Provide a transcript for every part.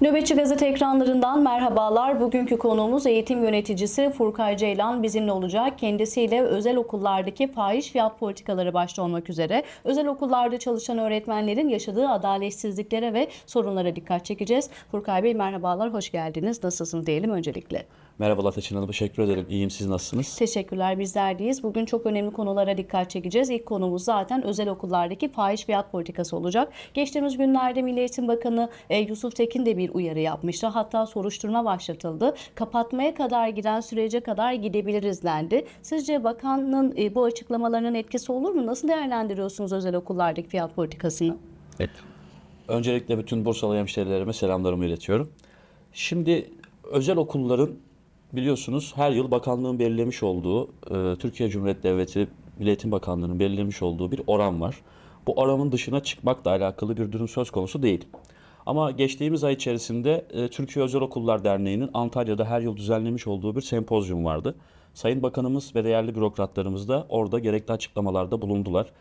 Nöbetçi Gazete ekranlarından merhabalar. Bugünkü konuğumuz eğitim yöneticisi Furkay Ceylan bizimle olacak. Kendisiyle özel okullardaki fahiş fiyat politikaları başta olmak üzere özel okullarda çalışan öğretmenlerin yaşadığı adaletsizliklere ve sorunlara dikkat çekeceğiz. Furkay Bey merhabalar, hoş geldiniz. Nasılsınız diyelim öncelikle. Merhabalar Teçhin Hanım, teşekkür ederim. İyiyim, siz nasılsınız? Teşekkürler bizlerdeyiz. Bugün çok önemli konulara dikkat çekeceğiz. İlk konumuz zaten özel okullardaki fahiş fiyat politikası olacak. Geçtiğimiz günlerde Milli Eğitim Bakanı e, Yusuf Tekin de bir uyarı yapmıştı. Hatta soruşturma başlatıldı. Kapatmaya kadar giden sürece kadar gidebiliriz dendi. Sizce bakanın e, bu açıklamalarının etkisi olur mu? Nasıl değerlendiriyorsunuz özel okullardaki fiyat politikasını? Evet. Öncelikle bütün Bursalı hemşehrilerime selamlarımı iletiyorum. Şimdi özel okulların biliyorsunuz her yıl bakanlığın belirlemiş olduğu, e, Türkiye Cumhuriyeti Devleti Milli Eğitim Bakanlığı'nın belirlemiş olduğu bir oran var. Bu oranın dışına çıkmakla alakalı bir durum söz konusu değil. Ama geçtiğimiz ay içerisinde e, Türkiye Özel Okullar Derneği'nin Antalya'da her yıl düzenlemiş olduğu bir sempozyum vardı. Sayın Bakanımız ve değerli bürokratlarımız da orada gerekli açıklamalarda bulundular.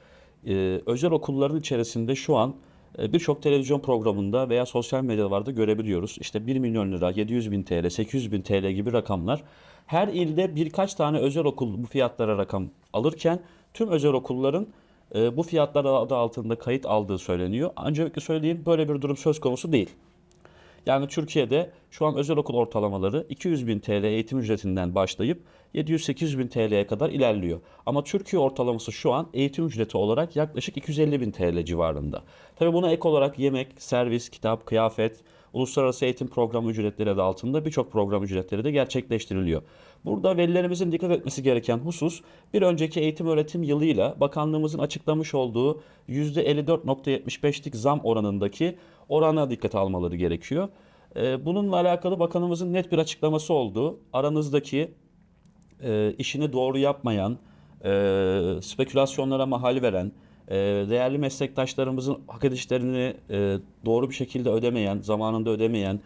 E, özel okulların içerisinde şu an birçok televizyon programında veya sosyal medyalarda görebiliyoruz. İşte 1 milyon lira, 700 bin TL, 800 bin TL gibi rakamlar. Her ilde birkaç tane özel okul bu fiyatlara rakam alırken tüm özel okulların e, bu fiyatlar adı altında kayıt aldığı söyleniyor. Ancak söyleyeyim böyle bir durum söz konusu değil. Yani Türkiye'de şu an özel okul ortalamaları 200 bin TL eğitim ücretinden başlayıp 700-800 bin TL'ye kadar ilerliyor. Ama Türkiye ortalaması şu an eğitim ücreti olarak yaklaşık 250 bin TL civarında. Tabii buna ek olarak yemek, servis, kitap, kıyafet, uluslararası eğitim programı ücretleri adı altında birçok program ücretleri de gerçekleştiriliyor. Burada velilerimizin dikkat etmesi gereken husus bir önceki eğitim öğretim yılıyla bakanlığımızın açıklamış olduğu %54.75'lik zam oranındaki orana dikkat almaları gerekiyor. Ee, Bununla alakalı bakanımızın net bir açıklaması oldu. Aranızdaki e, işini doğru yapmayan, e, spekülasyonlara mahal veren, e, değerli meslektaşlarımızın hak edişlerini e, doğru bir şekilde ödemeyen, zamanında ödemeyen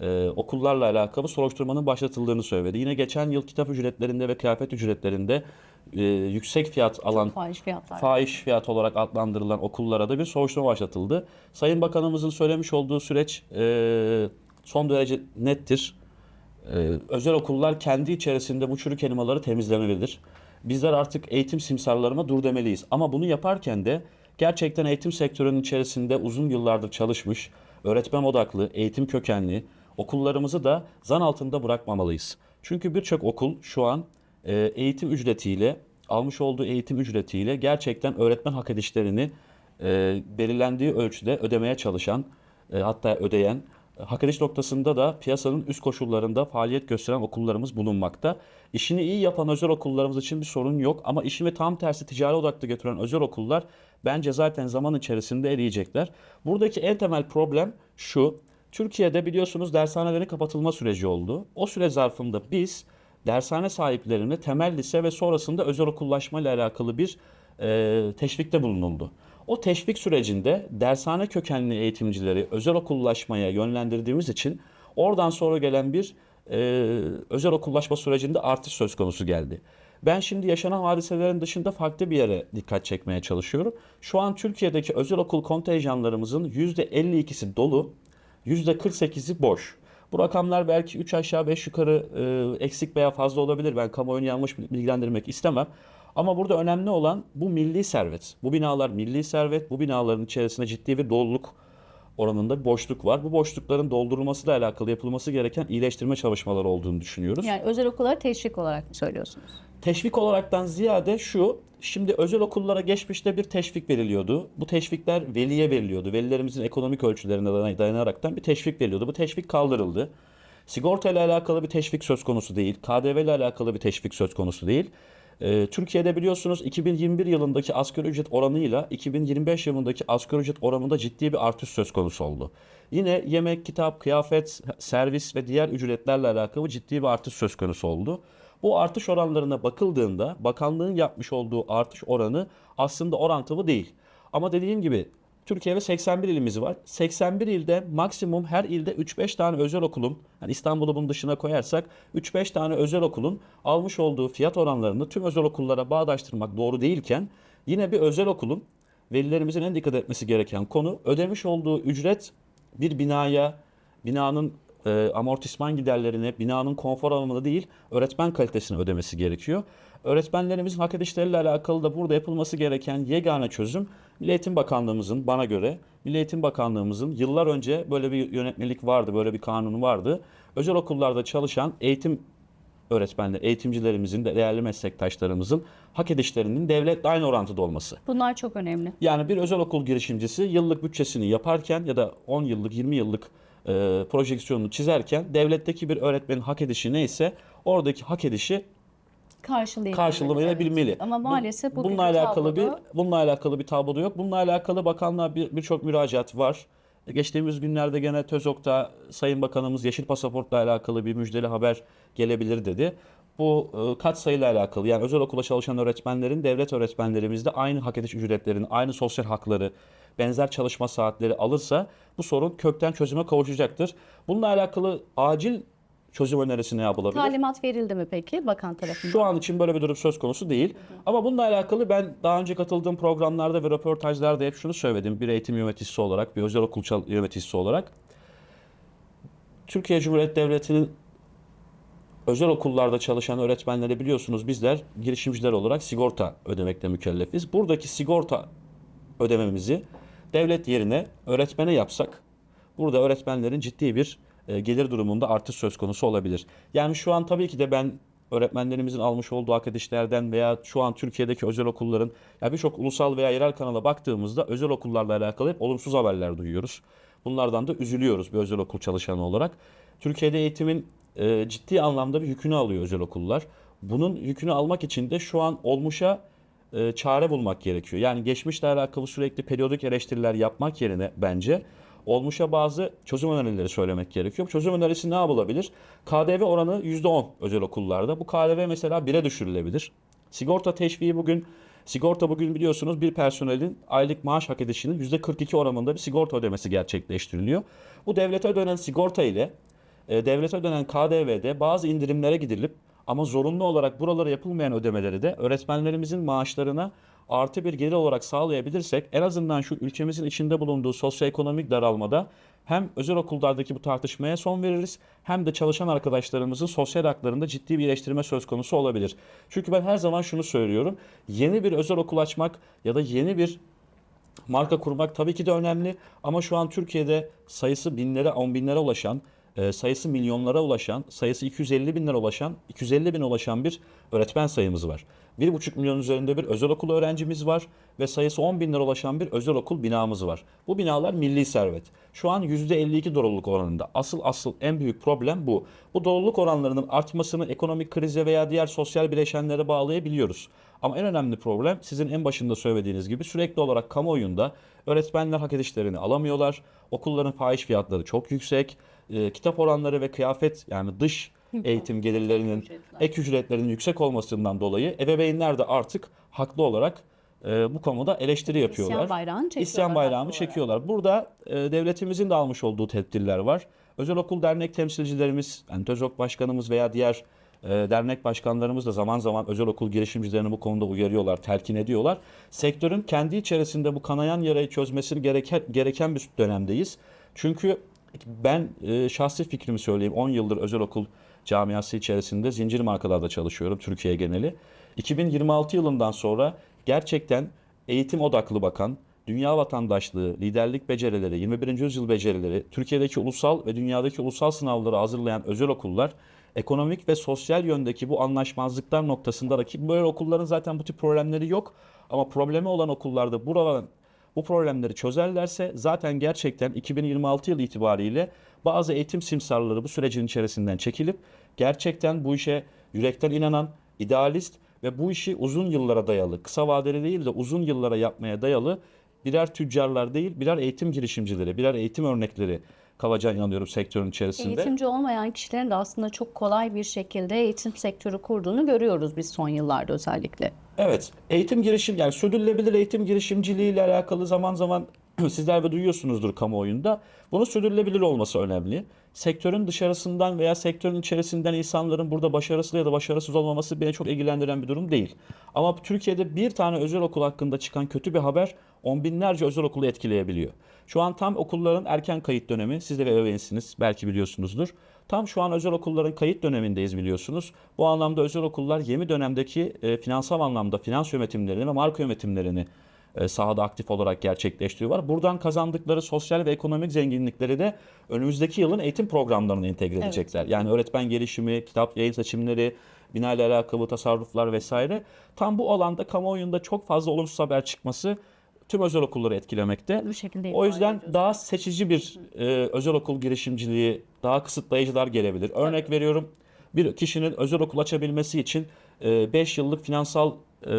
e, okullarla alakalı soruşturmanın başlatıldığını söyledi. Yine geçen yıl kitap ücretlerinde ve kıyafet ücretlerinde e, yüksek fiyat alan Fahiş fiyatlar. fahiş fiyat olarak adlandırılan okullara da bir soruşturma başlatıldı. Sayın Bakanımızın söylemiş olduğu süreç e, son derece nettir. E, özel okullar kendi içerisinde bu çürük elmaları temizlemelidir. Bizler artık eğitim simsarlarına dur demeliyiz. Ama bunu yaparken de gerçekten eğitim sektörünün içerisinde uzun yıllardır çalışmış, öğretmen odaklı, eğitim kökenli okullarımızı da zan altında bırakmamalıyız. Çünkü birçok okul şu an e, eğitim ücretiyle, almış olduğu eğitim ücretiyle gerçekten öğretmen hak edişlerini e, belirlendiği ölçüde ödemeye çalışan, e, hatta ödeyen, hak ediş noktasında da piyasanın üst koşullarında faaliyet gösteren okullarımız bulunmakta. İşini iyi yapan özel okullarımız için bir sorun yok ama işini tam tersi ticari odaklı götüren özel okullar bence zaten zaman içerisinde eriyecekler. Buradaki en temel problem şu. Türkiye'de biliyorsunuz dershanelerin kapatılma süreci oldu. O süre zarfında biz dershane sahiplerine temel lise ve sonrasında özel okullaşma ile alakalı bir e, teşvikte bulunuldu. O teşvik sürecinde dershane kökenli eğitimcileri özel okullaşmaya yönlendirdiğimiz için oradan sonra gelen bir e, özel okullaşma sürecinde artış söz konusu geldi. Ben şimdi yaşanan hadiselerin dışında farklı bir yere dikkat çekmeye çalışıyorum. Şu an Türkiye'deki özel okul kontenjanlarımızın %52'si dolu, %48'i boş. Bu rakamlar belki 3 aşağı 5 yukarı e, eksik veya fazla olabilir. Ben kamuoyunu yanlış bilgilendirmek istemem. Ama burada önemli olan bu milli servet. Bu binalar milli servet. Bu binaların içerisinde ciddi bir doluluk oranında bir boşluk var. Bu boşlukların doldurulmasıyla alakalı yapılması gereken iyileştirme çalışmaları olduğunu düşünüyoruz. Yani özel okullara teşvik olarak mı söylüyorsunuz? Teşvik olaraktan ziyade şu, şimdi özel okullara geçmişte bir teşvik veriliyordu. Bu teşvikler veliye veriliyordu. Velilerimizin ekonomik ölçülerine day- dayanaraktan bir teşvik veriliyordu. Bu teşvik kaldırıldı. Sigorta ile alakalı bir teşvik söz konusu değil. KDV ile alakalı bir teşvik söz konusu değil. Ee, Türkiye'de biliyorsunuz 2021 yılındaki asgari ücret oranıyla 2025 yılındaki asgari ücret oranında ciddi bir artış söz konusu oldu. Yine yemek, kitap, kıyafet, servis ve diğer ücretlerle alakalı ciddi bir artış söz konusu oldu. Bu artış oranlarına bakıldığında bakanlığın yapmış olduğu artış oranı aslında orantılı değil. Ama dediğim gibi Türkiye'de 81 ilimiz var. 81 ilde maksimum her ilde 3-5 tane özel okulun, yani İstanbul'u bunun dışına koyarsak 3-5 tane özel okulun almış olduğu fiyat oranlarını tüm özel okullara bağdaştırmak doğru değilken yine bir özel okulun velilerimizin en dikkat etmesi gereken konu ödemiş olduğu ücret bir binaya, binanın e, amortisman giderlerini, binanın konfor alanını değil, öğretmen kalitesini ödemesi gerekiyor. Öğretmenlerimizin hak edişleriyle alakalı da burada yapılması gereken yegane çözüm Milli Eğitim Bakanlığımızın bana göre Milli Eğitim Bakanlığımızın yıllar önce böyle bir yönetmelik vardı, böyle bir kanunu vardı. Özel okullarda çalışan eğitim öğretmenler, eğitimcilerimizin de değerli meslektaşlarımızın hak edişlerinin devletle aynı orantıda olması. Bunlar çok önemli. Yani bir özel okul girişimcisi yıllık bütçesini yaparken ya da 10 yıllık 20 yıllık e, projeksiyonunu çizerken devletteki bir öğretmenin hak edişi neyse oradaki hak edişi Karşılayabilmeli. karşılayabilmeli. Evet. Ama maalesef bu bununla alakalı bir bununla alakalı bir tablo da yok. Bununla alakalı bakanlığa bir birçok müracaat var. Geçtiğimiz günlerde gene TÖZOK'ta Sayın Bakanımız yeşil pasaportla alakalı bir müjdeli haber gelebilir dedi. Bu e, katsayıyla alakalı yani özel okula çalışan öğretmenlerin devlet öğretmenlerimizde aynı hak ediş ücretlerini, aynı sosyal hakları, benzer çalışma saatleri alırsa bu sorun kökten çözüme kavuşacaktır. Bununla alakalı acil çözüm önerisi ne yapılabilir? Talimat verildi mi peki bakan tarafından? Şu an için böyle bir durum söz konusu değil. Ama bununla alakalı ben daha önce katıldığım programlarda ve röportajlarda hep şunu söyledim. Bir eğitim yöneticisi olarak, bir özel okul yöneticisi olarak. Türkiye Cumhuriyeti Devleti'nin özel okullarda çalışan öğretmenleri biliyorsunuz bizler girişimciler olarak sigorta ödemekle mükellefiz. Buradaki sigorta ödememizi devlet yerine öğretmene yapsak burada öğretmenlerin ciddi bir e, gelir durumunda artış söz konusu olabilir. Yani şu an tabii ki de ben öğretmenlerimizin almış olduğu hak edişlerden veya şu an Türkiye'deki özel okulların ya birçok ulusal veya yerel kanala baktığımızda özel okullarla alakalı hep olumsuz haberler duyuyoruz. Bunlardan da üzülüyoruz bir özel okul çalışanı olarak. Türkiye'de eğitimin e, ciddi anlamda bir yükünü alıyor özel okullar. Bunun yükünü almak için de şu an olmuşa e, çare bulmak gerekiyor. Yani geçmişle alakalı sürekli periyodik eleştiriler yapmak yerine bence olmuşa bazı çözüm önerileri söylemek gerekiyor. Çözüm önerisi ne yapılabilir? KDV oranı %10 özel okullarda. Bu KDV mesela 1'e düşürülebilir. Sigorta teşviği bugün Sigorta bugün biliyorsunuz bir personelin aylık maaş hak edişinin %42 oranında bir sigorta ödemesi gerçekleştiriliyor. Bu devlete ödenen sigorta ile e, devlete ödenen KDV'de bazı indirimlere gidilip ama zorunlu olarak buralara yapılmayan ödemeleri de öğretmenlerimizin maaşlarına artı bir gelir olarak sağlayabilirsek en azından şu ülkemizin içinde bulunduğu sosyoekonomik daralmada hem özel okullardaki bu tartışmaya son veririz hem de çalışan arkadaşlarımızın sosyal haklarında ciddi bir iyileştirme söz konusu olabilir. Çünkü ben her zaman şunu söylüyorum. Yeni bir özel okul açmak ya da yeni bir marka kurmak tabii ki de önemli ama şu an Türkiye'de sayısı binlere, on binlere ulaşan, e, sayısı milyonlara ulaşan, sayısı 250 binlere ulaşan, 250 bin ulaşan bir öğretmen sayımız var. 1,5 milyon üzerinde bir özel okul öğrencimiz var ve sayısı 10 binlere ulaşan bir özel okul binamız var. Bu binalar milli servet. Şu an %52 doluluk oranında. Asıl asıl en büyük problem bu. Bu doluluk oranlarının artmasını ekonomik krize veya diğer sosyal bileşenlere bağlayabiliyoruz. Ama en önemli problem sizin en başında söylediğiniz gibi sürekli olarak kamuoyunda öğretmenler hak edişlerini alamıyorlar. Okulların fahiş fiyatları çok yüksek. E, kitap oranları ve kıyafet yani dış eğitim gelirlerinin ek ücretlerinin yüksek olmasından dolayı ebeveynler de artık haklı olarak e, bu konuda eleştiri yapıyorlar. İsyan bayrağını çekiyorlar. İsyan bayrağını çekiyorlar. Burada e, devletimizin de almış olduğu tedbirler var. Özel okul dernek temsilcilerimiz, yani TÖZOK başkanımız veya diğer e, dernek başkanlarımız da zaman zaman özel okul girişimcilerini bu konuda uyarıyorlar, telkin ediyorlar. Sektörün kendi içerisinde bu kanayan yarayı çözmesini gereken, gereken bir dönemdeyiz. Çünkü ben e, şahsi fikrimi söyleyeyim. 10 yıldır özel okul camiası içerisinde zincir markalarda çalışıyorum Türkiye geneli. 2026 yılından sonra gerçekten eğitim odaklı bakan, dünya vatandaşlığı, liderlik becerileri, 21. yüzyıl becerileri, Türkiye'deki ulusal ve dünyadaki ulusal sınavları hazırlayan özel okullar ekonomik ve sosyal yöndeki bu anlaşmazlıklar noktasında rakip böyle okulların zaten bu tip problemleri yok. Ama problemi olan okullarda buraların bu problemleri çözerlerse zaten gerçekten 2026 yılı itibariyle bazı eğitim simsarları bu sürecin içerisinden çekilip gerçekten bu işe yürekten inanan, idealist ve bu işi uzun yıllara dayalı, kısa vadeli değil de uzun yıllara yapmaya dayalı birer tüccarlar değil, birer eğitim girişimcileri, birer eğitim örnekleri kalacağına inanıyorum sektörün içerisinde. Eğitimci olmayan kişilerin de aslında çok kolay bir şekilde eğitim sektörü kurduğunu görüyoruz biz son yıllarda özellikle. Evet, eğitim girişim yani sürdürülebilir eğitim girişimciliği ile alakalı zaman zaman sizler de duyuyorsunuzdur kamuoyunda. Bunun sürdürülebilir olması önemli. Sektörün dışarısından veya sektörün içerisinden insanların burada başarısız ya da başarısız olmaması beni çok ilgilendiren bir durum değil. Ama Türkiye'de bir tane özel okul hakkında çıkan kötü bir haber on binlerce özel okulu etkileyebiliyor. Şu an tam okulların erken kayıt dönemi. Siz de ebeveynsiniz belki biliyorsunuzdur. Tam şu an özel okulların kayıt dönemindeyiz biliyorsunuz. Bu anlamda özel okullar yeni dönemdeki e, finansal anlamda finans yönetimlerini ve marka yönetimlerini sahada aktif olarak gerçekleştiriyorlar. Buradan kazandıkları sosyal ve ekonomik zenginlikleri de önümüzdeki yılın eğitim programlarına entegre edecekler. Yani öğretmen gelişimi, kitap yayın seçimleri, bina ile alakalı tasarruflar vesaire. Tam bu alanda kamuoyunda çok fazla olumsuz haber çıkması tüm özel okulları etkilemekte. Bu şekilde O yüzden daha seçici bir e, özel okul girişimciliği, daha kısıtlayıcılar gelebilir. Örnek veriyorum bir kişinin özel okul açabilmesi için 5 yıllık finansal e,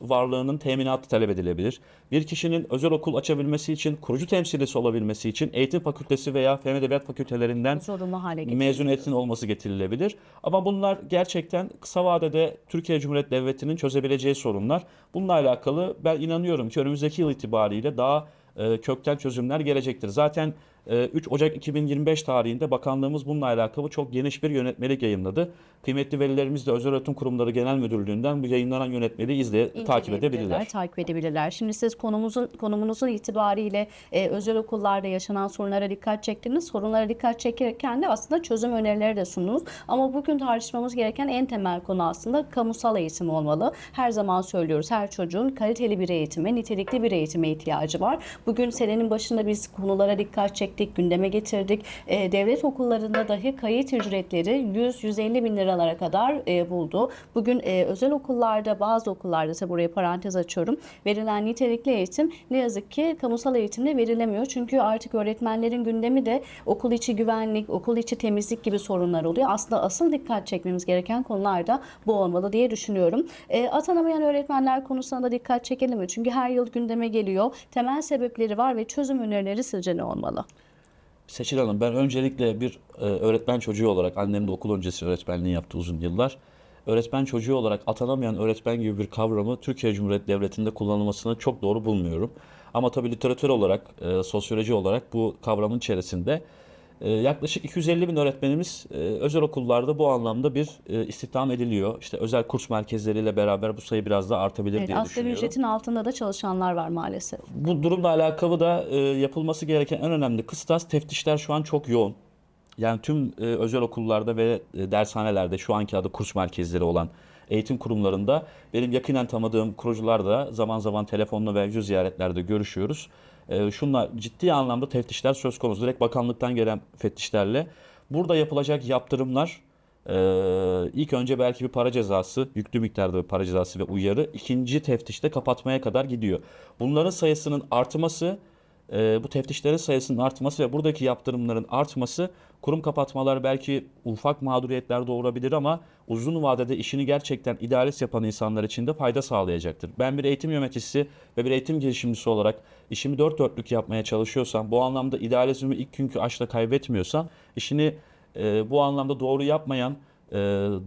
varlığının teminatı talep edilebilir. Bir kişinin özel okul açabilmesi için, kurucu temsilcisi olabilmesi için eğitim fakültesi veya fen edebiyat fakültelerinden zorunlu hale mezuniyetin olması getirilebilir. Ama bunlar gerçekten kısa vadede Türkiye Cumhuriyeti Devleti'nin çözebileceği sorunlar. Bununla alakalı ben inanıyorum ki önümüzdeki yıl itibariyle daha e, kökten çözümler gelecektir. Zaten e, 3 Ocak 2025 tarihinde bakanlığımız bununla alakalı çok geniş bir yönetmelik yayınladı. Kıymetli velilerimiz de Özel Öğretim Kurumları Genel Müdürlüğü'nden bu yayınlanan yönetmeliği izle, takip edebilirler. Takip edebilirler. Şimdi siz konumuzun konumunuzun itibariyle e, özel okullarda yaşanan sorunlara dikkat çektiniz. Sorunlara dikkat çekirken de aslında çözüm önerileri de sundunuz. Ama bugün tartışmamız gereken en temel konu aslında kamusal eğitim olmalı. Her zaman söylüyoruz her çocuğun kaliteli bir eğitime, nitelikli bir eğitime ihtiyacı var. Bugün senenin başında biz konulara dikkat çektik, gündeme getirdik. E, devlet okullarında dahi kayıt ücretleri 100-150 bin liralara kadar e, buldu. Bugün e, özel okullarda, bazı okullarda ise buraya parantez açıyorum. Verilen nitelikli eğitim ne yazık ki kamusal eğitimde verilemiyor. Çünkü artık öğretmenlerin gündemi de okul içi güvenlik, okul içi temizlik gibi sorunlar oluyor. Aslında asıl dikkat çekmemiz gereken konular da bu olmalı diye düşünüyorum. E, atanamayan öğretmenler konusuna da dikkat çekelim mi? Çünkü her yıl gündeme geliyor. Temel sebepleri var ve çözüm önerileri sizce ne olmalı? Seçil Hanım ben öncelikle bir e, öğretmen çocuğu olarak annem de okul öncesi öğretmenliği yaptı uzun yıllar. Öğretmen çocuğu olarak atanamayan öğretmen gibi bir kavramı Türkiye Cumhuriyeti Devleti'nde kullanılmasını çok doğru bulmuyorum. Ama tabii literatür olarak, e, sosyoloji olarak bu kavramın içerisinde yaklaşık 250 bin öğretmenimiz e, özel okullarda bu anlamda bir e, istihdam ediliyor. İşte özel kurs merkezleriyle beraber bu sayı biraz daha artabilir Evet, diye asgari düşünüyorum. ücretin altında da çalışanlar var maalesef. Bu durumla alakalı da e, yapılması gereken en önemli kıstas teftişler şu an çok yoğun. Yani tüm özel okullarda ve dershanelerde şu anki adı kurs merkezleri olan eğitim kurumlarında benim yakinen tanıdığım kurucular da zaman zaman telefonla ve yüz ziyaretlerde görüşüyoruz. E, şunla ciddi anlamda teftişler söz konusu. Direkt bakanlıktan gelen fettişlerle. Burada yapılacak yaptırımlar e, ilk önce belki bir para cezası, yüklü miktarda bir para cezası ve uyarı. ikinci teftişte kapatmaya kadar gidiyor. Bunların sayısının artması e, bu teftişlerin sayısının artması ve buradaki yaptırımların artması kurum kapatmalar belki ufak mağduriyetler doğurabilir ama uzun vadede işini gerçekten idealist yapan insanlar için de fayda sağlayacaktır. Ben bir eğitim yöneticisi ve bir eğitim girişimcisi olarak işimi dört dörtlük yapmaya çalışıyorsam, bu anlamda idealizmi ilk günkü aşkla kaybetmiyorsam, işini e, bu anlamda doğru yapmayan, e,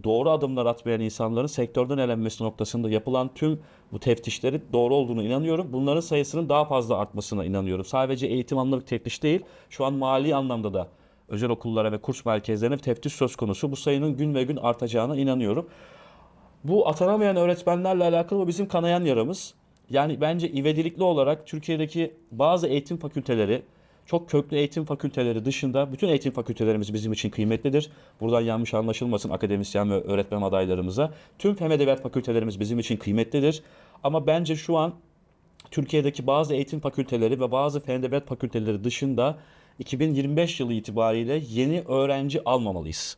doğru adımlar atmayan insanların sektörden elenmesi noktasında yapılan tüm bu teftişleri doğru olduğunu inanıyorum. Bunların sayısının daha fazla artmasına inanıyorum. Sadece eğitim anlamında teftiş değil, şu an mali anlamda da özel okullara ve kurs merkezlerine teftiş söz konusu. Bu sayının gün ve gün artacağına inanıyorum. Bu atanamayan öğretmenlerle alakalı bu bizim kanayan yaramız. Yani bence ivedilikli olarak Türkiye'deki bazı eğitim fakülteleri, çok köklü eğitim fakülteleri dışında bütün eğitim fakültelerimiz bizim için kıymetlidir. Buradan yanlış anlaşılmasın akademisyen ve öğretmen adaylarımıza. Tüm fen edebiyat fakültelerimiz bizim için kıymetlidir. Ama bence şu an Türkiye'deki bazı eğitim fakülteleri ve bazı fen edebiyat fakülteleri dışında 2025 yılı itibariyle yeni öğrenci almamalıyız.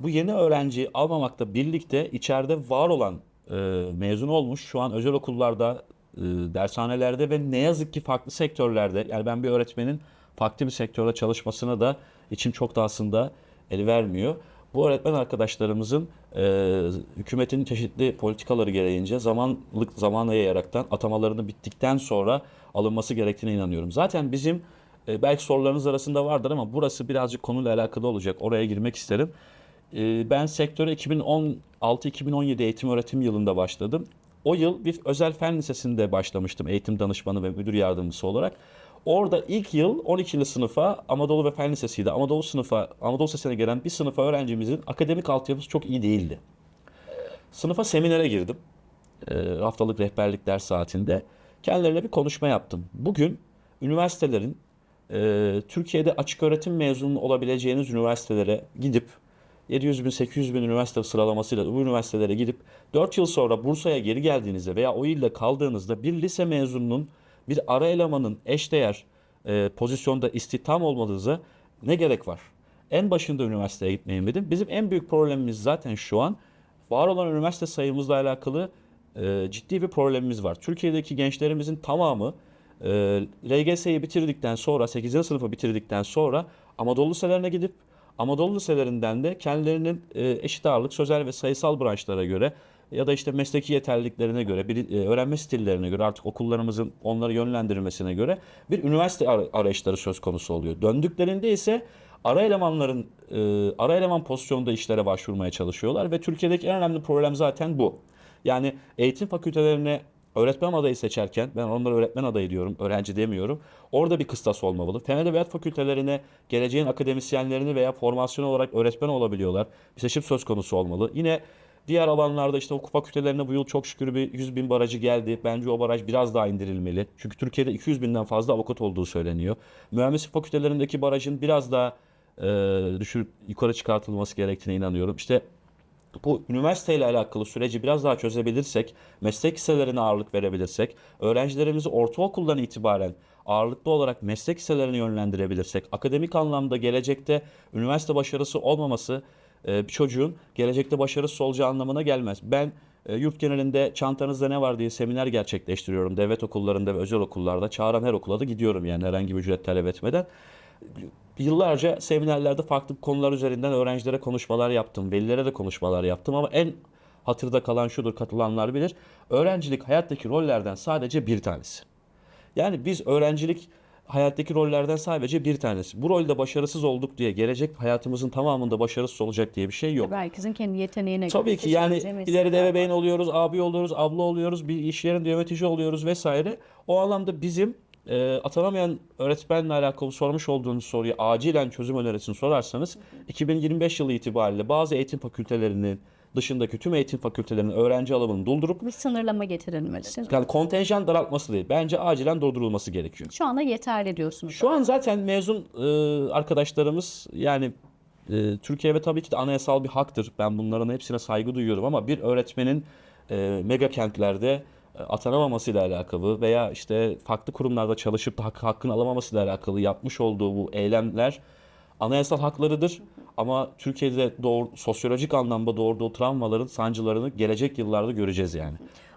Bu yeni öğrenciyi almamakla birlikte içeride var olan e, mezun olmuş şu an özel okullarda, e, dershanelerde ve ne yazık ki farklı sektörlerde yani ben bir öğretmenin farklı bir sektörde çalışmasına da içim çok da aslında el vermiyor. Bu öğretmen arkadaşlarımızın e, hükümetin çeşitli politikaları gereğince zamanlık zamana yayaraktan atamalarını bittikten sonra alınması gerektiğine inanıyorum. Zaten bizim e, belki sorularınız arasında vardır ama burası birazcık konuyla alakalı olacak. Oraya girmek isterim. E, ben sektöre 2016-2017 eğitim öğretim yılında başladım. O yıl bir özel fen lisesinde başlamıştım eğitim danışmanı ve müdür yardımcısı olarak. Orada ilk yıl 12. sınıfa Anadolu ve Fen Lisesi'ydi. Anadolu sınıfa, Anadolu Lisesi'ne gelen bir sınıfa öğrencimizin akademik altyapısı çok iyi değildi. Sınıfa seminere girdim. E, haftalık rehberlik ders saatinde. Kendilerine bir konuşma yaptım. Bugün üniversitelerin e, Türkiye'de açık öğretim mezunu olabileceğiniz üniversitelere gidip 700 bin 800 bin üniversite sıralamasıyla bu üniversitelere gidip 4 yıl sonra Bursa'ya geri geldiğinizde veya o ilde kaldığınızda bir lise mezununun bir ara elemanın eşdeğer e, pozisyonda istihdam olmanıza ne gerek var? En başında üniversiteye gitmeyin dedim. Bizim en büyük problemimiz zaten şu an var olan üniversite sayımızla alakalı e, ciddi bir problemimiz var. Türkiye'deki gençlerimizin tamamı e, LGS'yi bitirdikten sonra 8. sınıfı bitirdikten sonra Anadolu liselerine gidip Anadolu liselerinden de kendilerinin e, eşit ağırlık sözel ve sayısal branşlara göre ya da işte mesleki yeterliliklerine göre, bir, e, öğrenme stillerine göre artık okullarımızın onları yönlendirmesine göre bir üniversite ar- arayışları söz konusu oluyor. Döndüklerinde ise ara elemanların e, ara eleman pozisyonunda işlere başvurmaya çalışıyorlar ve Türkiye'deki en önemli problem zaten bu. Yani eğitim fakültelerine öğretmen adayı seçerken ben onlara öğretmen adayı diyorum, öğrenci demiyorum. Orada bir kıstas olmamalı. Fen Edebiyat fakültelerine geleceğin akademisyenlerini veya formasyon olarak öğretmen olabiliyorlar. Bir seçim söz konusu olmalı. Yine diğer alanlarda işte hukuk fakültelerine bu yıl çok şükür bir 100 bin barajı geldi. Bence o baraj biraz daha indirilmeli. Çünkü Türkiye'de 200 binden fazla avukat olduğu söyleniyor. Mühendislik fakültelerindeki barajın biraz daha e, düşürüp yukarı çıkartılması gerektiğine inanıyorum. İşte bu üniversiteyle alakalı süreci biraz daha çözebilirsek, meslek liselerine ağırlık verebilirsek, öğrencilerimizi ortaokuldan itibaren ağırlıklı olarak meslek liselerine yönlendirebilirsek, akademik anlamda gelecekte üniversite başarısı olmaması bir çocuğun gelecekte başarısız olacağı anlamına gelmez. Ben e, yurt genelinde çantanızda ne var diye seminer gerçekleştiriyorum. Devlet okullarında ve özel okullarda. Çağıran her okula da gidiyorum yani herhangi bir ücret talep etmeden. Yıllarca seminerlerde farklı konular üzerinden öğrencilere konuşmalar yaptım. Velilere de konuşmalar yaptım ama en hatırda kalan şudur katılanlar bilir. Öğrencilik hayattaki rollerden sadece bir tanesi. Yani biz öğrencilik hayattaki rollerden sadece bir tanesi. Bu rolde başarısız olduk diye gelecek hayatımızın tamamında başarısız olacak diye bir şey yok. Herkesin kendi yeteneğine Tabii göre ki yani ileride ebeveyn oluyoruz, abi oluyoruz, abla oluyoruz, bir iş yerinde yönetici oluyoruz vesaire. O anlamda bizim e, atanamayan öğretmenle alakalı sormuş olduğunuz soruyu acilen çözüm önerisini sorarsanız 2025 yılı itibariyle bazı eğitim fakültelerinin dışındaki tüm eğitim fakültelerinin öğrenci alımını doldurup bir sınırlama getirilmeli. yani kontenjan daraltması değil. Bence acilen durdurulması gerekiyor. Şu anda yeterli diyorsunuz. Şu an zaten mezun e, arkadaşlarımız yani e, Türkiye ve tabii ki de anayasal bir haktır. Ben bunların hepsine saygı duyuyorum ama bir öğretmenin e, mega kentlerde e, atanamamasıyla alakalı veya işte farklı kurumlarda çalışıp da hak, hakkını alamamasıyla alakalı yapmış olduğu bu eylemler anayasal haklarıdır. Ama Türkiye'de doğur, sosyolojik anlamda doğurduğu travmaların sancılarını gelecek yıllarda göreceğiz yani.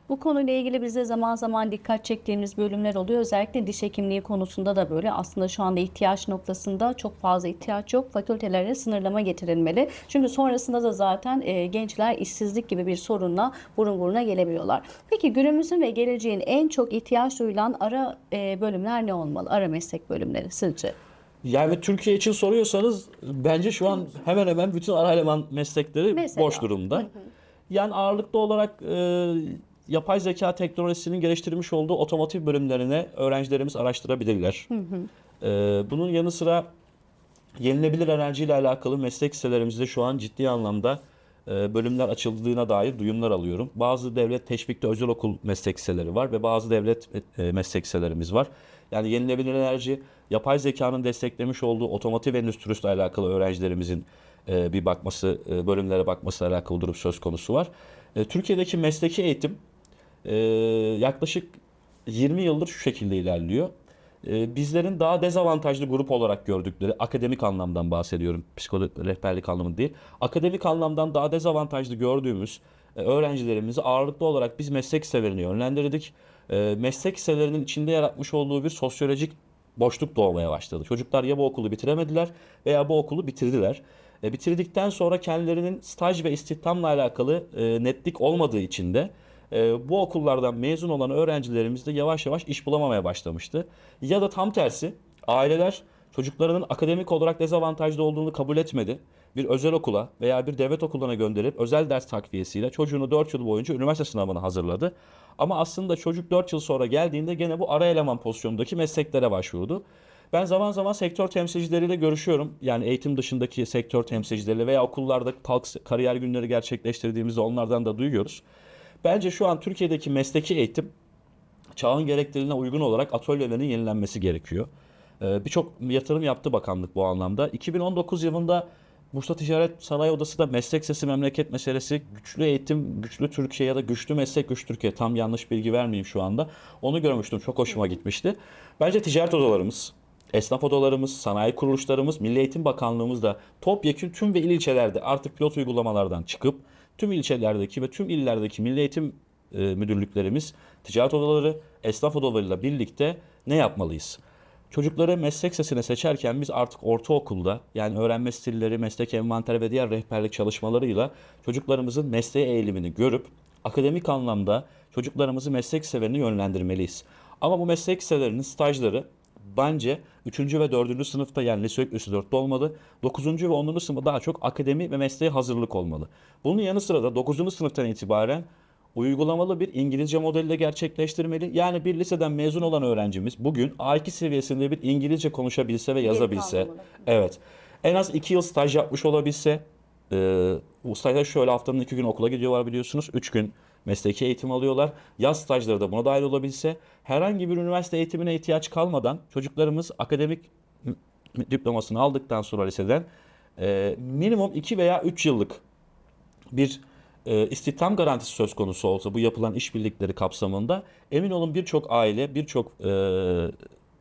Bu konuyla ilgili bize zaman zaman dikkat çektiğimiz bölümler oluyor. Özellikle diş hekimliği konusunda da böyle. Aslında şu anda ihtiyaç noktasında çok fazla ihtiyaç yok. Fakültelere sınırlama getirilmeli. Çünkü sonrasında da zaten e, gençler işsizlik gibi bir sorunla burun buruna gelebiliyorlar. Peki günümüzün ve geleceğin en çok ihtiyaç duyulan ara e, bölümler ne olmalı? Ara meslek bölümleri sizce? Yani Türkiye için soruyorsanız bence şu an hemen hemen bütün ara eleman meslekleri Mesela. boş durumda. Yani ağırlıklı olarak e, yapay zeka teknolojisinin geliştirmiş olduğu otomotiv bölümlerine öğrencilerimiz araştırabilirler. E, bunun yanı sıra yenilebilir enerjiyle alakalı meslek sitelerimizde şu an ciddi anlamda e, bölümler açıldığına dair duyumlar alıyorum. Bazı devlet teşvikte özel okul meslek liseleri var ve bazı devlet e, meslek liselerimiz var. Yani yenilebilir enerji, yapay zekanın desteklemiş olduğu otomotiv endüstrisiyle alakalı öğrencilerimizin e, bir bakması, e, bölümlere bakması alakalı durum söz konusu var. E, Türkiye'deki mesleki eğitim e, yaklaşık 20 yıldır şu şekilde ilerliyor. E, bizlerin daha dezavantajlı grup olarak gördükleri, akademik anlamdan bahsediyorum, psikolojik rehberlik anlamında değil. Akademik anlamdan daha dezavantajlı gördüğümüz öğrencilerimizi ağırlıklı olarak biz meslek liselerine yönlendirdik. E, meslek liselerinin içinde yaratmış olduğu bir sosyolojik boşluk doğmaya başladı. Çocuklar ya bu okulu bitiremediler veya bu okulu bitirdiler. E, bitirdikten sonra kendilerinin staj ve istihdamla alakalı e, netlik olmadığı için de e, bu okullardan mezun olan öğrencilerimiz de yavaş yavaş iş bulamamaya başlamıştı. Ya da tam tersi aileler çocuklarının akademik olarak dezavantajlı olduğunu kabul etmedi bir özel okula veya bir devlet okuluna gönderip özel ders takviyesiyle çocuğunu 4 yıl boyunca üniversite sınavına hazırladı. Ama aslında çocuk 4 yıl sonra geldiğinde gene bu ara eleman pozisyonundaki mesleklere başvurdu. Ben zaman zaman sektör temsilcileriyle görüşüyorum. Yani eğitim dışındaki sektör temsilcileriyle veya okullarda kalk kariyer günleri gerçekleştirdiğimizde onlardan da duyuyoruz. Bence şu an Türkiye'deki mesleki eğitim çağın gereklerine uygun olarak atölyelerin yenilenmesi gerekiyor. Ee, Birçok yatırım yaptı bakanlık bu anlamda. 2019 yılında Bursa Ticaret Sanayi Odası da meslek sesi memleket meselesi güçlü eğitim, güçlü Türkiye ya da güçlü meslek güç Türkiye tam yanlış bilgi vermeyeyim şu anda. Onu görmüştüm çok hoşuma gitmişti. Bence ticaret odalarımız, esnaf odalarımız, sanayi kuruluşlarımız, Milli Eğitim Bakanlığımız da topyekun tüm ve il ilçelerde artık pilot uygulamalardan çıkıp tüm ilçelerdeki ve tüm illerdeki Milli Eğitim e, müdürlüklerimiz, ticaret odaları, esnaf odalarıyla birlikte ne yapmalıyız? Çocukları meslek sesine seçerken biz artık ortaokulda yani öğrenme stilleri, meslek envanteri ve diğer rehberlik çalışmalarıyla çocuklarımızın mesleğe eğilimini görüp akademik anlamda çocuklarımızı meslek severini yönlendirmeliyiz. Ama bu meslek liselerinin stajları bence 3. ve 4. sınıfta yani lise 3 lise 4'te olmalı. 9. ve 10. sınıfta daha çok akademi ve mesleğe hazırlık olmalı. Bunun yanı sıra da 9. sınıftan itibaren uygulamalı bir İngilizce modeliyle gerçekleştirmeli. Yani bir liseden mezun olan öğrencimiz bugün A2 seviyesinde bir İngilizce konuşabilse ve yazabilse. Evet. En az 2 yıl staj yapmış olabilse. E, bu şöyle haftanın 2 gün okula gidiyorlar biliyorsunuz. 3 gün mesleki eğitim alıyorlar. Yaz stajları da buna dahil olabilse. Herhangi bir üniversite eğitimine ihtiyaç kalmadan çocuklarımız akademik diplomasını aldıktan sonra liseden e, minimum 2 veya 3 yıllık bir e, istihdam garantisi söz konusu olsa bu yapılan işbirlikleri kapsamında emin olun birçok aile, birçok e,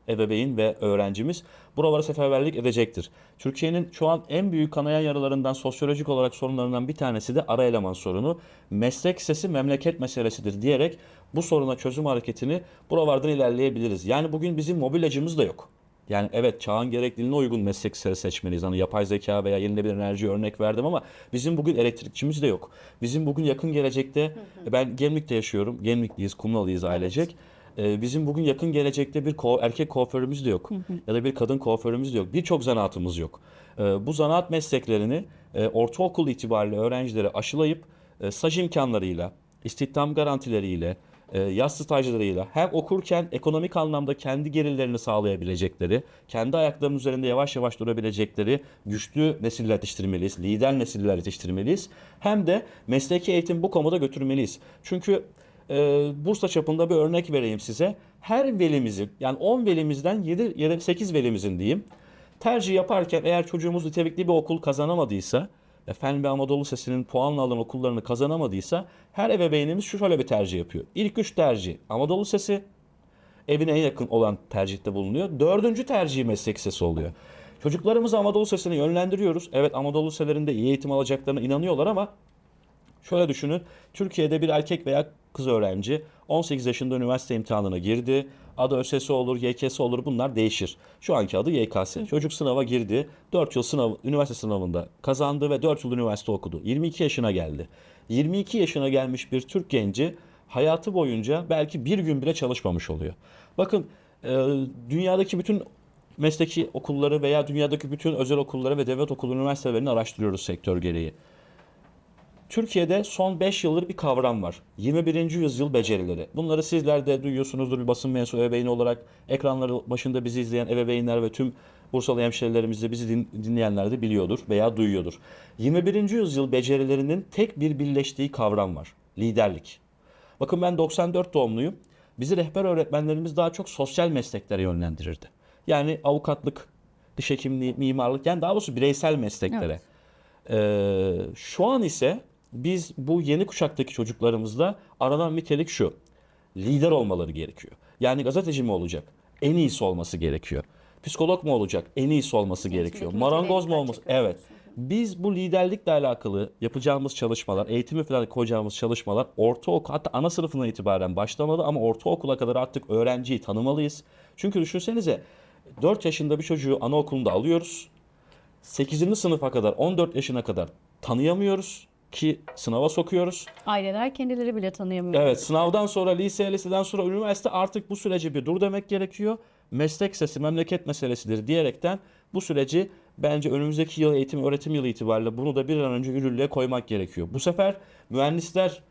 ebeveyn ve öğrencimiz buralara seferberlik edecektir. Türkiye'nin şu an en büyük kanayan yaralarından sosyolojik olarak sorunlarından bir tanesi de ara eleman sorunu. Meslek sesi memleket meselesidir diyerek bu soruna çözüm hareketini buralardan ilerleyebiliriz. Yani bugün bizim mobilyacımız da yok. Yani evet çağın gerekliliğine uygun meslek se- seçmeliyiz. Hani yapay zeka veya yenilenebilir enerji örnek verdim ama bizim bugün elektrikçimiz de yok. Bizim bugün yakın gelecekte ben Gemlik'te yaşıyorum. Gemlikliyiz, Kumlalıyız ailecek. Ee, bizim bugün yakın gelecekte bir ko- erkek kuaförümüz de yok. Ya da bir kadın kuaförümüz de yok. Birçok zanaatımız yok. Ee, bu zanaat mesleklerini e, ortaokul itibariyle öğrencilere aşılayıp e, staj imkanlarıyla, istihdam garantileriyle, e, yaz stajlarıyla hem okurken ekonomik anlamda kendi gelirlerini sağlayabilecekleri, kendi ayaklarının üzerinde yavaş yavaş durabilecekleri güçlü nesiller yetiştirmeliyiz, lider nesiller yetiştirmeliyiz. Hem de mesleki eğitim bu konuda götürmeliyiz. Çünkü e, Bursa çapında bir örnek vereyim size. Her velimizin yani 10 velimizden 7 ya da 8 velimizin diyeyim tercih yaparken eğer çocuğumuz nitelikli bir okul kazanamadıysa Fen ve Anadolu Lisesi'nin puanla alan okullarını kazanamadıysa her ebeveynimiz şu şöyle bir tercih yapıyor. İlk üç tercih Anadolu Lisesi, evine en yakın olan tercihte bulunuyor. Dördüncü tercih meslek lisesi oluyor. Çocuklarımızı Anadolu Lisesi'ne yönlendiriyoruz. Evet Anadolu Liselerinde iyi eğitim alacaklarına inanıyorlar ama Şöyle düşünün. Türkiye'de bir erkek veya kız öğrenci 18 yaşında üniversite imtihanına girdi. Adı ÖSS olur, YKS olur bunlar değişir. Şu anki adı YKS. Çocuk sınava girdi. 4 yıl sınav, üniversite sınavında kazandı ve 4 yıl üniversite okudu. 22 yaşına geldi. 22 yaşına gelmiş bir Türk genci hayatı boyunca belki bir gün bile çalışmamış oluyor. Bakın e, dünyadaki bütün mesleki okulları veya dünyadaki bütün özel okulları ve devlet okulu üniversitelerini araştırıyoruz sektör gereği. Türkiye'de son 5 yıldır bir kavram var. 21. yüzyıl becerileri. Bunları sizler de duyuyorsunuzdur bir basın mensubu ebeveyni olarak. Ekranları başında bizi izleyen ebeveynler ve tüm Bursalı hemşerilerimiz de bizi din- dinleyenler de biliyordur veya duyuyordur. 21. yüzyıl becerilerinin tek bir birleştiği kavram var. Liderlik. Bakın ben 94 doğumluyum. Bizi rehber öğretmenlerimiz daha çok sosyal mesleklere yönlendirirdi. Yani avukatlık, diş hekimliği, mimarlık yani daha doğrusu bireysel mesleklere. Ee, şu an ise biz bu yeni kuşaktaki çocuklarımızda aranan nitelik şu. Lider olmaları gerekiyor. Yani gazeteci mi olacak? En iyisi olması gerekiyor. Psikolog mu olacak? En iyisi olması gerekiyor. Marangoz mu olması? Evet. Biz bu liderlikle alakalı yapacağımız çalışmalar, eğitimi falan koyacağımız çalışmalar ortaokul hatta ana sınıfından itibaren başlamalı ama ortaokula kadar artık öğrenciyi tanımalıyız. Çünkü düşünsenize 4 yaşında bir çocuğu anaokulunda alıyoruz. 8. sınıfa kadar 14 yaşına kadar tanıyamıyoruz ki sınava sokuyoruz. Aileler kendileri bile tanıyamıyor. Evet sınavdan sonra lise, liseden sonra üniversite artık bu süreci bir dur demek gerekiyor. Meslek sesi memleket meselesidir diyerekten bu süreci bence önümüzdeki yıl eğitim öğretim yılı itibariyle bunu da bir an önce yürürlüğe koymak gerekiyor. Bu sefer mühendisler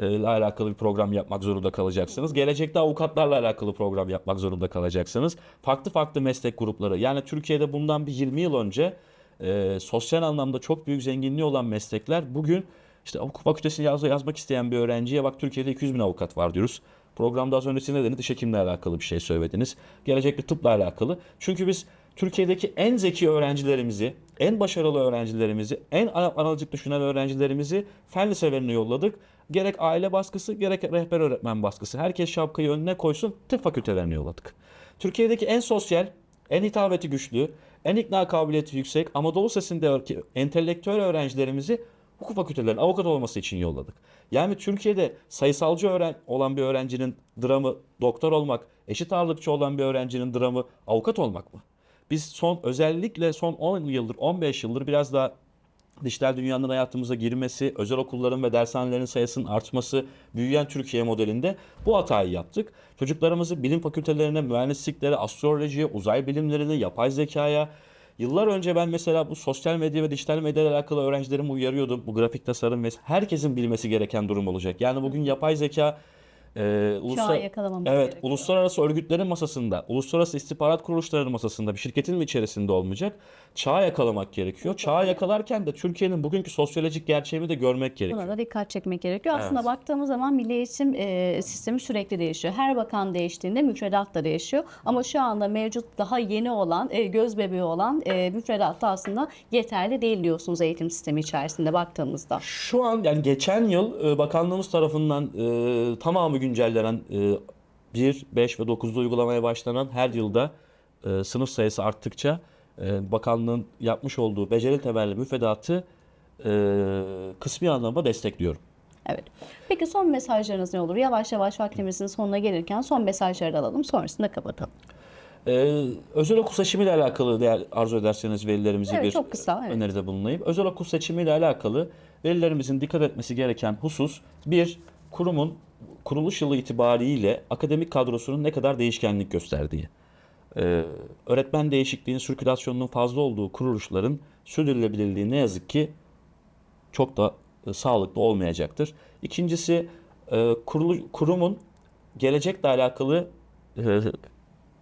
e, ile alakalı bir program yapmak zorunda kalacaksınız. Gelecekte avukatlarla alakalı program yapmak zorunda kalacaksınız. Farklı farklı meslek grupları. Yani Türkiye'de bundan bir 20 yıl önce e, sosyal anlamda çok büyük zenginliği olan meslekler bugün işte hukuk fakültesini yaz, yazmak isteyen bir öğrenciye bak Türkiye'de 200 bin avukat var diyoruz. Programda az öncesinde de diş hekimle alakalı bir şey söylediniz. Gelecekte tıpla alakalı. Çünkü biz Türkiye'deki en zeki öğrencilerimizi, en başarılı öğrencilerimizi, en ana- analıtik düşünen öğrencilerimizi fen liselerine yolladık. Gerek aile baskısı, gerek rehber öğretmen baskısı. Herkes şapkayı önüne koysun, tıp fakültelerine yolladık. Türkiye'deki en sosyal, en hitabeti güçlü, en ikna kabiliyeti yüksek Anadolu Sesi'ndeki entelektüel öğrencilerimizi hukuk fakültelerine avukat olması için yolladık. Yani Türkiye'de sayısalcı öğren olan bir öğrencinin dramı doktor olmak, eşit ağırlıkçı olan bir öğrencinin dramı avukat olmak mı? Biz son özellikle son 10 yıldır, 15 yıldır biraz daha dijital dünyanın hayatımıza girmesi, özel okulların ve dershanelerin sayısının artması, büyüyen Türkiye modelinde bu hatayı yaptık. Çocuklarımızı bilim fakültelerine, mühendisliklere, astrolojiye, uzay bilimlerine, yapay zekaya, Yıllar önce ben mesela bu sosyal medya ve dijital medya ile alakalı öğrencilerimi uyarıyordum. Bu grafik tasarım ve herkesin bilmesi gereken durum olacak. Yani bugün yapay zeka e, yakalamamız Evet, gerekiyor. uluslararası örgütlerin masasında, uluslararası istihbarat kuruluşlarının masasında bir şirketin mi içerisinde olmayacak? Çağı yakalamak gerekiyor. Çağı yakalarken de Türkiye'nin bugünkü sosyolojik gerçeğini de görmek gerekiyor. Buna da dikkat çekmek gerekiyor. Aslında Evet. baktığımız zaman milli eğitim e, sistemi sürekli değişiyor. Her bakan değiştiğinde müfredat da değişiyor. Ama şu anda mevcut daha yeni olan, e, göz bebeği olan e, müfredat da aslında yeterli değil diyorsunuz eğitim sistemi içerisinde baktığımızda. Şu an yani geçen yıl e, bakanlığımız tarafından e, tamamı güncellenen e, 1, 5 ve 9'da uygulamaya başlanan her yılda e, sınıf sayısı arttıkça e, bakanlığın yapmış olduğu beceri temelli müfredatı e, kısmi anlamda destekliyorum. Evet. Peki son mesajlarınız ne olur? Yavaş yavaş vaktimizin sonuna gelirken son mesajları alalım. Sonrasında kapatalım. Ee, özel okul seçimiyle alakalı değer, arzu ederseniz velilerimize Evet, bir çok kısa, evet. öneride bulunayım. Özel okul seçimiyle alakalı velilerimizin dikkat etmesi gereken husus bir kurumun kuruluş yılı itibariyle akademik kadrosunun ne kadar değişkenlik gösterdiği. Ee, öğretmen değişikliğinin sirkülasyonunun fazla olduğu kuruluşların sürdürülebilirliği ne yazık ki çok da e, sağlıklı olmayacaktır. İkincisi e, kurulu, kurumun gelecekle alakalı e,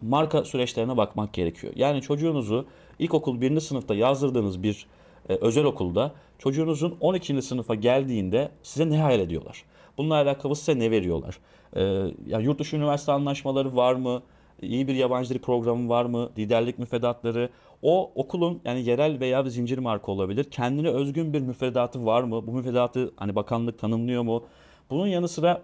marka süreçlerine bakmak gerekiyor. Yani çocuğunuzu ilkokul 1. sınıfta yazdırdığınız bir e, özel okulda çocuğunuzun 12. sınıfa geldiğinde size ne hayal ediyorlar? Bununla alakalı size ne veriyorlar? E, ya yurt dışı üniversite anlaşmaları var mı? İyi bir yabancı dil programı var mı? Liderlik müfredatları. O okulun yani yerel veya bir zincir marka olabilir. Kendine özgün bir müfredatı var mı? Bu müfredatı hani bakanlık tanımlıyor mu? Bunun yanı sıra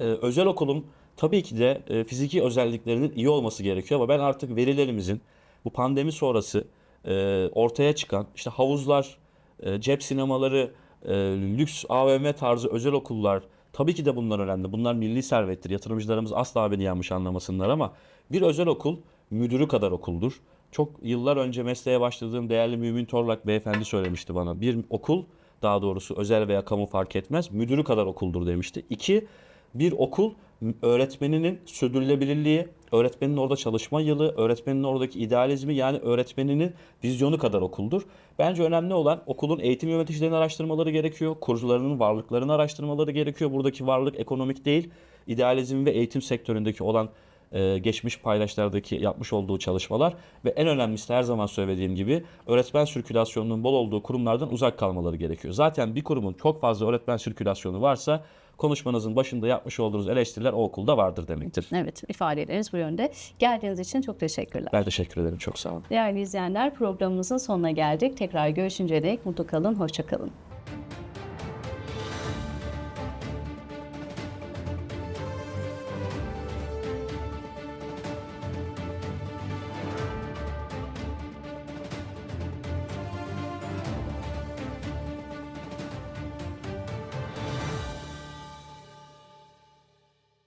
ee, özel okulun tabii ki de e, fiziki özelliklerinin iyi olması gerekiyor ama ben artık verilerimizin bu pandemi sonrası e, ortaya çıkan işte havuzlar, e, cep sinemaları, e, lüks AVM tarzı özel okullar tabii ki de bunlar önemli. Bunlar milli servettir. Yatırımcılarımız asla beni yanlış anlamasınlar ama bir özel okul müdürü kadar okuldur. Çok yıllar önce mesleğe başladığım değerli Mümin Torlak beyefendi söylemişti bana. Bir okul daha doğrusu özel veya kamu fark etmez müdürü kadar okuldur demişti. İki, bir okul öğretmeninin sürdürülebilirliği, öğretmenin orada çalışma yılı, öğretmenin oradaki idealizmi yani öğretmeninin vizyonu kadar okuldur. Bence önemli olan okulun eğitim yöneticilerini araştırmaları gerekiyor. Kurucularının varlıklarını araştırmaları gerekiyor. Buradaki varlık ekonomik değil, idealizm ve eğitim sektöründeki olan e, geçmiş paylaşlardaki yapmış olduğu çalışmalar ve en önemlisi her zaman söylediğim gibi öğretmen sirkülasyonunun bol olduğu kurumlardan uzak kalmaları gerekiyor. Zaten bir kurumun çok fazla öğretmen sirkülasyonu varsa konuşmanızın başında yapmış olduğunuz eleştiriler o okulda vardır demektir. Evet ifadeleriniz bu yönde. Geldiğiniz için çok teşekkürler. Ben teşekkür ederim. Çok sağ olun. Değerli izleyenler programımızın sonuna geldik. Tekrar görüşünceye dek mutlu kalın, hoşça kalın.